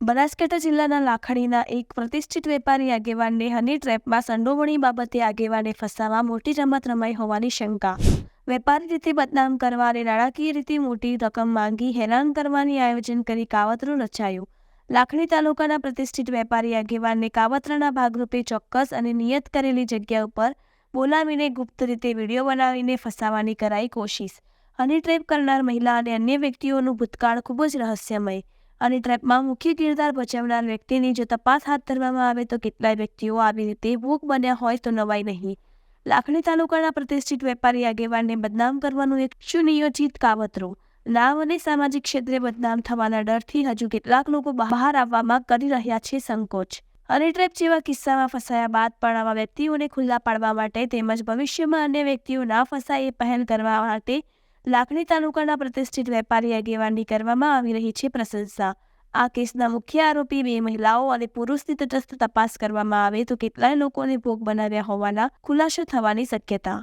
બનાસકાંઠા જિલ્લાના લાખણીના એક પ્રતિષ્ઠિત વેપારી આગેવાનને હની ટ્રેપમાં સંડોવણી બાબતે આગેવાને ફસાવા મોટી રમત રમાઈ હોવાની શંકા. વેપારી રીતે બદનામ કરવા અને નાણાકીય રીતે મોટી રકમ માંગી હેરાન કરવાની આયોજન કરી કાવતરું રચાયું. લાખણી તાલુકાના પ્રતિષ્ઠિત વેપારી આગેવાનને કાવતરાના ભાગરૂપે ચોક્કસ અને નિયત કરેલી જગ્યા ઉપર બોલાવીને ગુપ્ત રીતે વીડિયો બનાવીને ફસાવાની કરાઈ કોશિશ. હની ટ્રેપ કરનાર મહિલા અને અન્ય વ્યક્તિઓનું ભૂતકાળ ખૂબ જ રહસ્યમય અને ટ્રેપમાં મુખ્ય કિરદાર ભજવનાર વ્યક્તિની જો તપાસ હાથ ધરવામાં આવે તો કેટલાય વ્યક્તિઓ આવી રીતે ભૂખ બન્યા હોય તો નવાઈ નહીં. લાખણી તાલુકાના પ્રતિષ્ઠિત વેપારી આગેવાનને બદનામ કરવાનું એક સુનિયોજિત કાવતરું. નામ અને સામાજિક ક્ષેત્રે બદનામ થવાના ડરથી હજુ કેટલાક લોકો બહાર આવવામાં કરી રહ્યા છે સંકોચ. અને ટ્રેપ જેવા કિસ્સામાં ફસાયા બાદ પણ આવા વ્યક્તિઓને ખુલ્લા પાડવા માટે તેમજ ભવિષ્યમાં અન્ય વ્યક્તિઓ ના ફસાય એ પહેલ કરવા માટે લાખણી તાલુકાના પ્રતિષ્ઠિત વેપારી આગેવાનની કરવામાં આવી રહી છે પ્રશંસા. આ કેસના મુખ્ય આરોપી બે મહિલાઓ અને પુરુષની તટસ્થ તપાસ કરવામાં આવે તો કેટલાય લોકોને ભોગ બનાવ્યા હોવાના ખુલાસો થવાની શક્યતા.